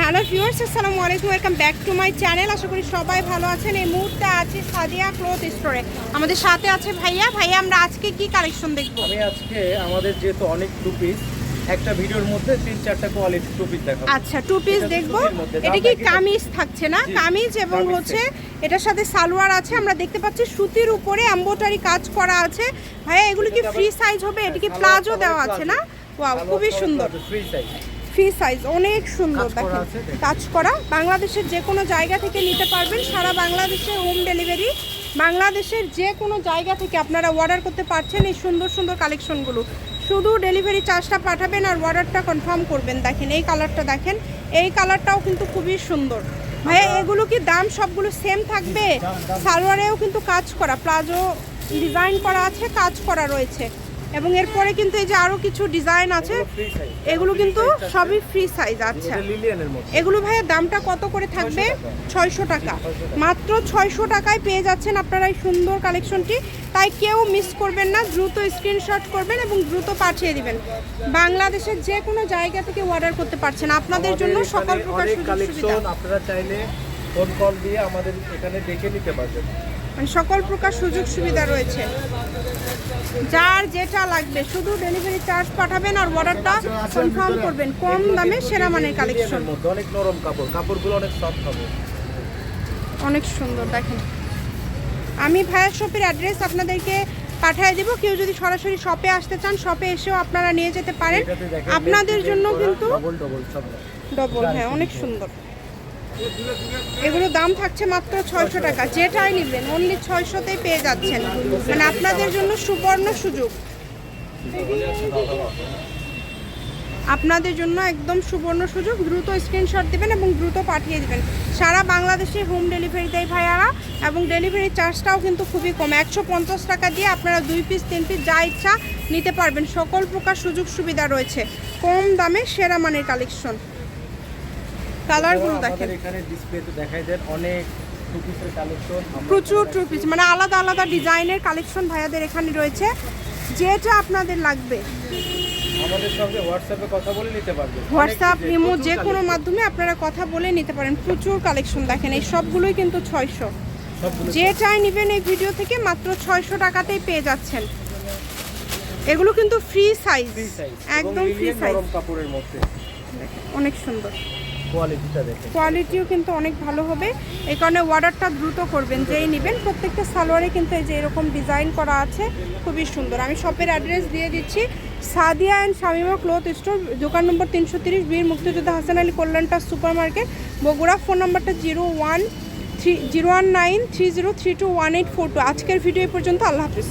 Hello viewers আসসালামু আলাইকুম welcome back to my channel. আশা করি সবাই ভালো আছেন। এই মুহূর্তে আছি সাদিয়া ক্লথ স্টোরে। আমাদের সাথে আছে ভাইয়া। ভাইয়া আমরা আজকে কি কালেকশন দেখব? আমি আজকে আমাদের যেহেতু অনেক টু পিস একটা ভিডিওর মধ্যে তিন চারটা কোয়ালিটি টু পিস দেখাবো। আচ্ছা টু পিস দেখব। এটা কি কামিজ থাকছে না? কামিজ এবং হচ্ছে এটার সাথে সালোয়ার আছে। আমরা দেখতে পাচ্ছি সুতির উপরে এম্বোটারি কাজ করা আছে। ভাইয়া এগুলো কি ফ্রি সাইজ হবে? এটা কি সালোয়ার প্লাজো দেওয়া আছে না? ওয়াও খুবই সুন্দর। Free size. ফ্রি সাইজ অনেক সুন্দর দেখেন। কাজ করা। বাংলাদেশের যে কোনো জায়গা থেকে নিতে পারবেন। সারা বাংলাদেশে হোম ডেলিভারি বাংলাদেশের যে কোনো জায়গা থেকে আপনারা অর্ডার করতে পারছেন এই সুন্দর সুন্দর কালেকশনগুলো শুধু ডেলিভারি চার্জটা পাঠাবেন আর অর্ডারটা কনফার্ম করবেন। দেখেন এই কালারটা দেখেন। এই কালারটাও কিন্তু খুবই সুন্দর। ভাইয়া এগুলো কি দাম সবগুলো সেম থাকবে। সালোয়ারেও কিন্তু কাজ করা। প্লাজো ডিজাইন করা আছে কাজ করা রয়েছে। এবং এরপরে কিন্তু এই যে আরও কিছু ডিজাইন আছে এগুলো কিন্তু সবই ফ্রি সাইজ আচ্ছা এগুলো ভাইয়া দামটা কত করে থাকবে? ছয়শো টাকা। মাত্র ছয়শো টাকায় পেয়ে যাচ্ছেন আপনারা এই সুন্দর কালেকশনটি তাই কেউ মিস করবেন না দ্রুত স্ক্রিনশট করবেন এবং দ্রুত পাঠিয়ে দিবেন। বাংলাদেশের যে কোনো জায়গা থেকে অর্ডার করতে পারছেন। আপনাদের জন্য সকল প্রকার সুযোগ সুবিধা আপনারা চাইলে ফোন কল দিয়ে আমাদের এখানে দেখে নিতে পারবেন। মানে সকল প্রকার সুযোগ সুবিধা রয়েছে। যার যেটা লাগবে শুধু ডেলিভারি চার্জ পাঠাবেন আর অর্ডারটা কনফার্ম করবেন কম দামে সেরা মানের কালেকশন অনেক নরম কাপড় কাপড়গুলো অনেক সফট হবে। অনেক সুন্দর দেখেন। আমি ভাইয়ার শপের অ্যাড্রেস আপনাদেরকে পাঠিয়ে দিব কেউ যদি সরাসরি শপে আসতে চান শপে এসেও আপনারা নিয়ে যেতে পারেন। আপনাদের জন্য কিন্তু ডবল ডবল সব। ডবল হ্যাঁ অনেক সুন্দর। এগুলো দাম থাকছে মাত্র ছয়শো টাকা। যেটাই নেবেন অনলি ছয়শোতেই পেয়ে যাচ্ছেন। মানে আপনাদের জন্য সুবর্ণ সুযোগ। আপনাদের জন্য একদম সুবর্ণ সুযোগ। দ্রুত স্ক্রিনশট দিবেন এবং দ্রুত পাঠিয়ে দেবেন। সারা বাংলাদেশে হোম ডেলিভারি দেয় ভাইয়ারা, এবং ডেলিভারি চার্জটাও কিন্তু খুবই কম। একশো পঞ্চাশ টাকা দিয়ে আপনারা দুই পিস তিন পিস যা ইচ্ছা নিতে পারবেন। সকল প্রকার সুযোগ সুবিধা রয়েছে। কম দামে সেরা মানের কালেকশন কালারগুলো দেখেন। এখানে ডিসপ্লেতে দেখাই দেন অনেক প্রচুর টু পিস মানে আলাদা আলাদা ডিজাইনের কালেকশন ভাইয়াদের এখানে রয়েছে। যেটা আপনাদের লাগবে। আমাদের সঙ্গে হোয়াটসঅ্যাপে কথা বলে নিতে পারবেন হোয়াটসঅ্যাপ ইমো যে কোনো মাধ্যমে আপনারা কথা বলে নিতে পারেন। প্রচুর কালেকশন দেখেন। এই সবগুলোই কিন্তু ছয়শো। যেটাই নেবেন এই ভিডিও থেকে মাত্র ছয়শো টাকাতেই পেয়ে যাচ্ছেন। এগুলো কিন্তু ফ্রি সাইজ একদম ফ্রি সাইজ কাপড়ের মধ্যে। অনেক সুন্দর। কোয়ালিটিও কিন্তু অনেক ভালো হবে। এই কারণে অর্ডারটা দ্রুত করবেন, যেই নেবেন। প্রত্যেকটা সালোয়ারে কিন্তু এই যে এরকম ডিজাইন করা আছে, খুবই সুন্দর। আমি শপের অ্যাড্রেস দিয়ে দিচ্ছি। Sadia and Shamima cloth store দোকান নম্বর তিনশো তিরিশ বীর মুক্তিযোদ্ধা হাসান আলী কল্যাণটা সুপার মার্কেট বগুড়া ফোন নাম্বারটা zero one three zero one nine three zero three two one eight four two আজকের ভিডিও পর্যন্ত, আল্লাহ হাফিজ।